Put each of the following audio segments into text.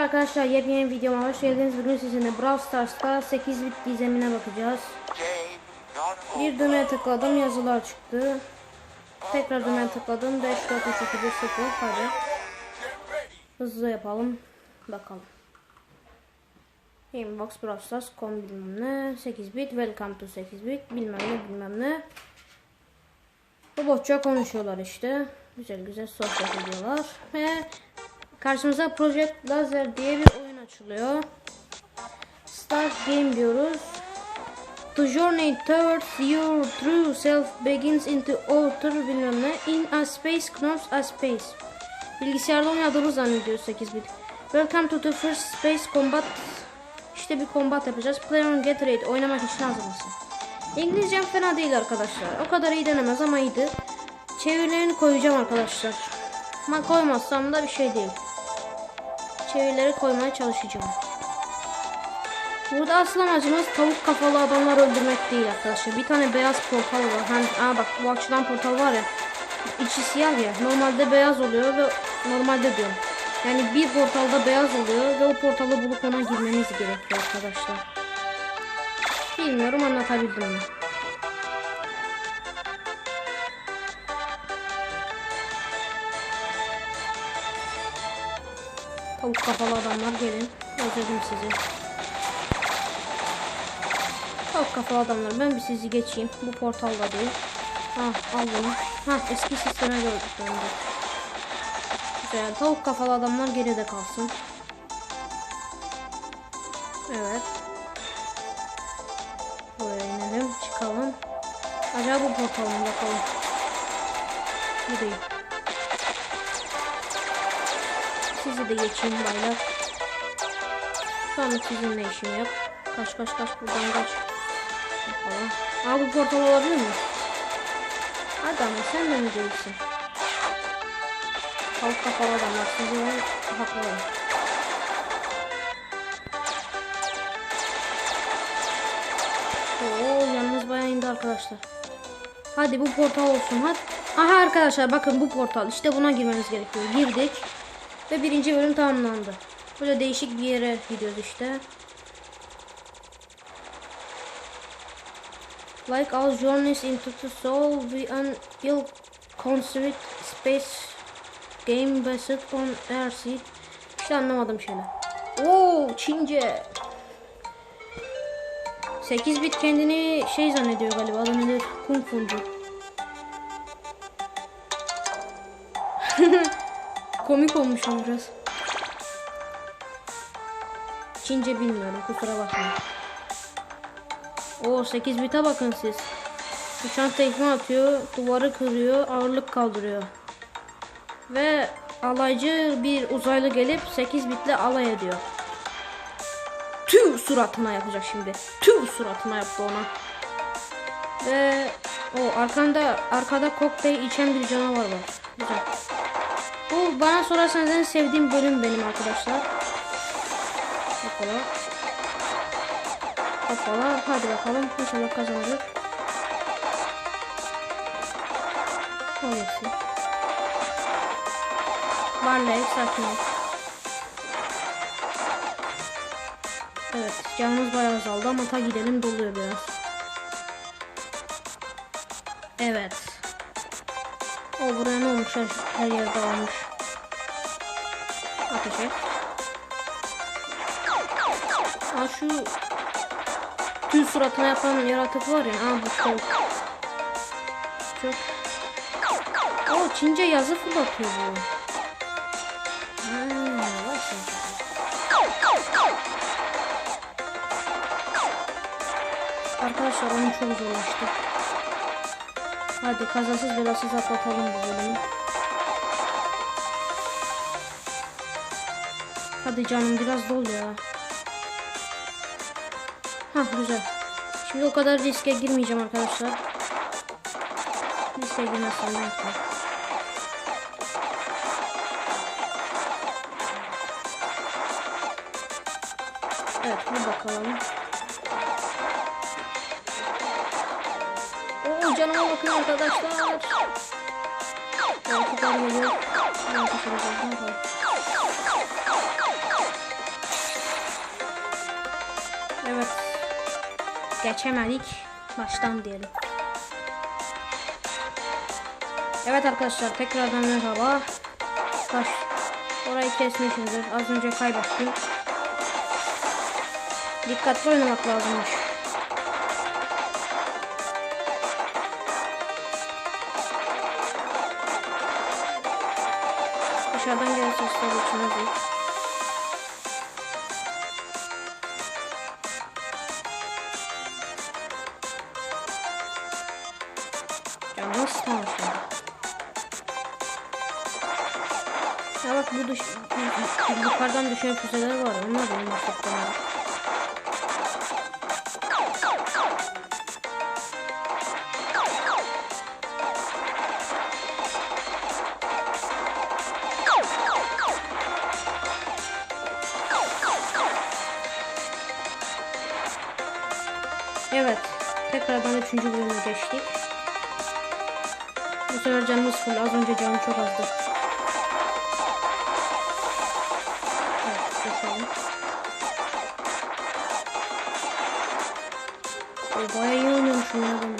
arkadaşlar yepyeni videoma hoş geldiniz. Bugün sizinle Brawl Stars'ta 8 bit gizemine bakacağız. Bir düğmeye tıkladım yazılar çıktı. Tekrar düğmeye tıkladım 5 4 3 2 1 0 hadi. Hızlı yapalım. Bakalım. Inbox Brawl Stars com bilmem ne 8 bit welcome to 8 bit bilmem ne bilmem ne. Robotça konuşuyorlar işte. Güzel güzel sohbet ediyorlar. Ve karşımıza Project Lazer diye bir oyun açılıyor. Start game diyoruz. The journey towards your true self begins into outer bilmem ne in a space known as space. Bilgisayarda oynadığımız zannediyoruz 8 bit. Welcome to the first space combat. İşte bir combat yapacağız. Play on get ready. Oynamak için hazır mısın? İngilizcem fena değil arkadaşlar. O kadar iyi denemez ama iyiydi. Çevirilerini koyacağım arkadaşlar. Ama koymazsam da bir şey değil. Çevirileri koymaya çalışacağım. Burada asıl amacımız tavuk kafalı adamlar öldürmek değil arkadaşlar. Bir tane beyaz portal var. Hani, aa bak bu açılan portal var ya. içi siyah ya. Normalde beyaz oluyor ve normalde diyorum. Yani bir portalda beyaz oluyor ve o portalı bulup ona girmeniz gerekiyor arkadaşlar. Bilmiyorum anlatabildim mi? Tavuk kafalı adamlar gelin. Özledim sizi. Tavuk kafalı adamlar ben bir sizi geçeyim. Bu portalda değil. Ha al bunu. Ha eski sisteme de. Güzel. Tavuk kafalı adamlar geride kalsın. Evet. Buraya inelim. Çıkalım. Acaba bu portal mı bakalım. Bu Sizi de geçeyim baylar. An sizinle işim yok. Kaç kaç kaç buradan kaç. Bakalım. Aa bu portal olabilir mi? Hadi ama sen de mi değilsin? Tavuk kafalı adamlar sizi ben haklarım. Oo yalnız bayağı indi arkadaşlar. Hadi bu portal olsun hadi. Aha arkadaşlar bakın bu portal işte buna girmeniz gerekiyor. Girdik. Ve birinci bölüm tamamlandı. Böyle değişik bir yere gidiyoruz işte. Like all journeys into the soul, we an ill conceived space game based on airseed. İşte anlamadım şeyler. Oo Çince. 8 bit kendini şey zannediyor galiba. Adı nedir? Kung Fu'cu. Komik olmuş o biraz. Çince bilmiyorum kusura bakmayın. O 8 bite bakın siz. Uçan tekme atıyor, duvarı kırıyor, ağırlık kaldırıyor. Ve alaycı bir uzaylı gelip 8 bitle alay ediyor. Tüh suratına yapacak şimdi. Tüh suratına yaptı ona. Ve o arkanda arkada kokteyl içen bir canavar var. Güzel. Bu bana sorarsanız en sevdiğim bölüm benim arkadaşlar. Bakalım. Hoppala. Hadi bakalım. İnşallah kazanırız. Olursun. Barley sakin ol. Evet canımız bayağı azaldı ama ta gidelim doluyor biraz. Evet. O buraya ne olmuş her, yerde olmuş. Ateş et. Aa şu tüm suratına yapan yaratık var ya. Aa bu çok. Çok. O Çince yazı fırlatıyor bu. Hmm. Arkadaşlar oyun çok zorlaştı. Hadi kazasız belasız atlatalım bu bölümü. Hadi canım biraz dol ya. Hah güzel. Şimdi o kadar riske girmeyeceğim arkadaşlar. Riske girmezsem belki. Evet bir bakalım. canıma bakın arkadaşlar. Artık armalı. Evet. Geçemedik. Baştan diyelim. Evet arkadaşlar tekrardan merhaba. Taş. Orayı kesmişimdir. Az önce kaybettim. Dikkatli oynamak lazımmış. Dışarıdan gelen sesler içine değil. Ya nasıl tanışıyor? Ya bak bu düş yukarıdan düşen füzeler var. Onlar benim bahsettiğim. Evet. Tekrardan üçüncü bölüme geçtik. Bu sefer canımız full. Az önce canım çok azdı. Evet, geçelim. Bayağı iyi oynuyormuşum ya ben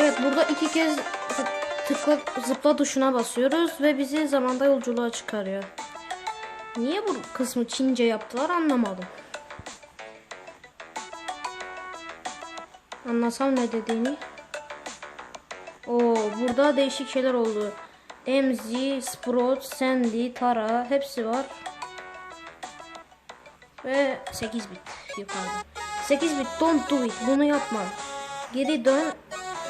Evet burada iki kez tıkla zıpla tuşuna basıyoruz ve bizi zamanda yolculuğa çıkarıyor. Niye bu kısmı Çince yaptılar anlamadım. Anlasam ne dediğini. Oo burada değişik şeyler oldu. MZ, Sprout, Sandy, Tara hepsi var. Ve 8 bit yukarıda. 8 bit don't do it bunu yapma. Geri dön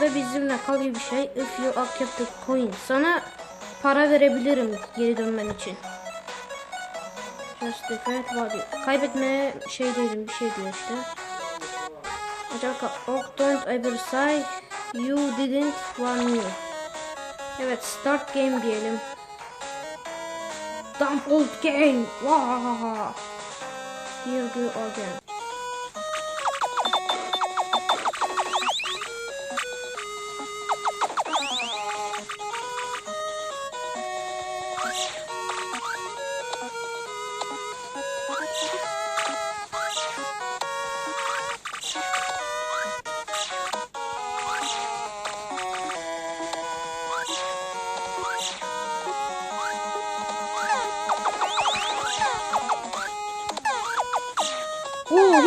ve bizimle kal gibi bir şey. If you accept the coin. Sana para verebilirim geri dönmen için. Just defeat value. Kaybetmeye şey değilim bir şey diyor işte. Acaba ok don't ever say you didn't want me. Evet start game diyelim. Dump old game. Wow. Here go again.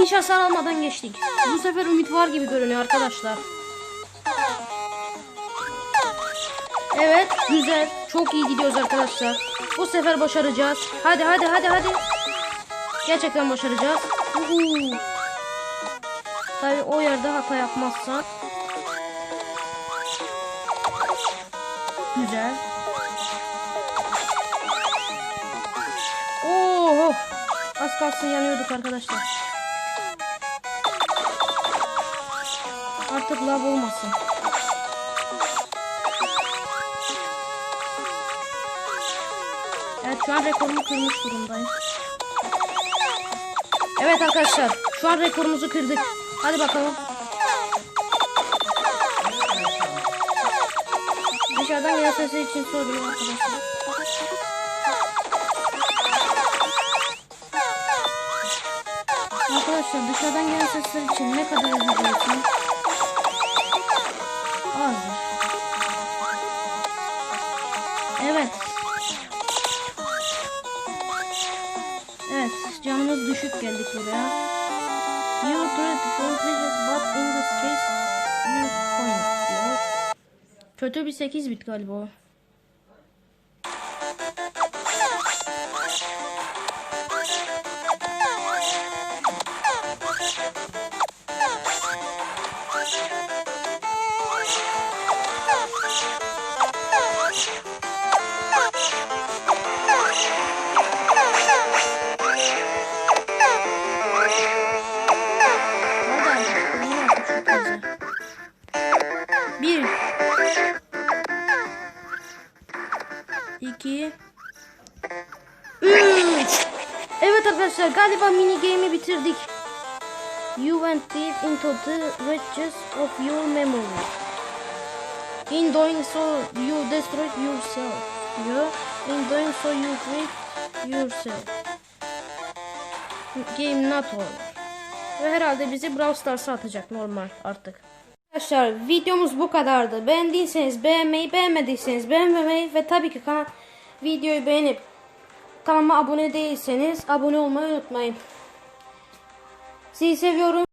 Hiç hasar almadan geçtik. Bu sefer ümit var gibi görünüyor arkadaşlar. Evet, güzel. Çok iyi gidiyoruz arkadaşlar. Bu sefer başaracağız. Hadi hadi hadi hadi. Gerçekten başaracağız. Uhu. Tabii o yerde hata yapmazsan. Güzel. Oo, az kalsın yanıyorduk arkadaşlar. Artık lav olmasın. Evet şu an rekorumu kırmış durumdayım. Evet arkadaşlar şu an rekorumuzu kırdık. Hadi bakalım. Dışarıdan gelen sesi için soruyorum arkadaşlar. Arkadaşlar dışarıdan gelen sesler için ne kadar ödeyeceksin? Azdır. Evet. Evet, canımız düşük geldik buraya. You different places but in this case use coins diyor. Kötü bir 8 bit galiba o. 2 3 Evet arkadaşlar galiba mini game'i bitirdik. You went deep into the riches of your memory. In doing so you destroyed yourself. You in doing so you break yourself. Game not over. Ve herhalde bizi Brawl Stars'a atacak normal artık. Arkadaşlar videomuz bu kadardı. Beğendiyseniz beğenmeyi, beğenmediyseniz beğenmemeyi ve tabii ki kanal videoyu beğenip kanalıma abone değilseniz abone olmayı unutmayın. Sizi seviyorum.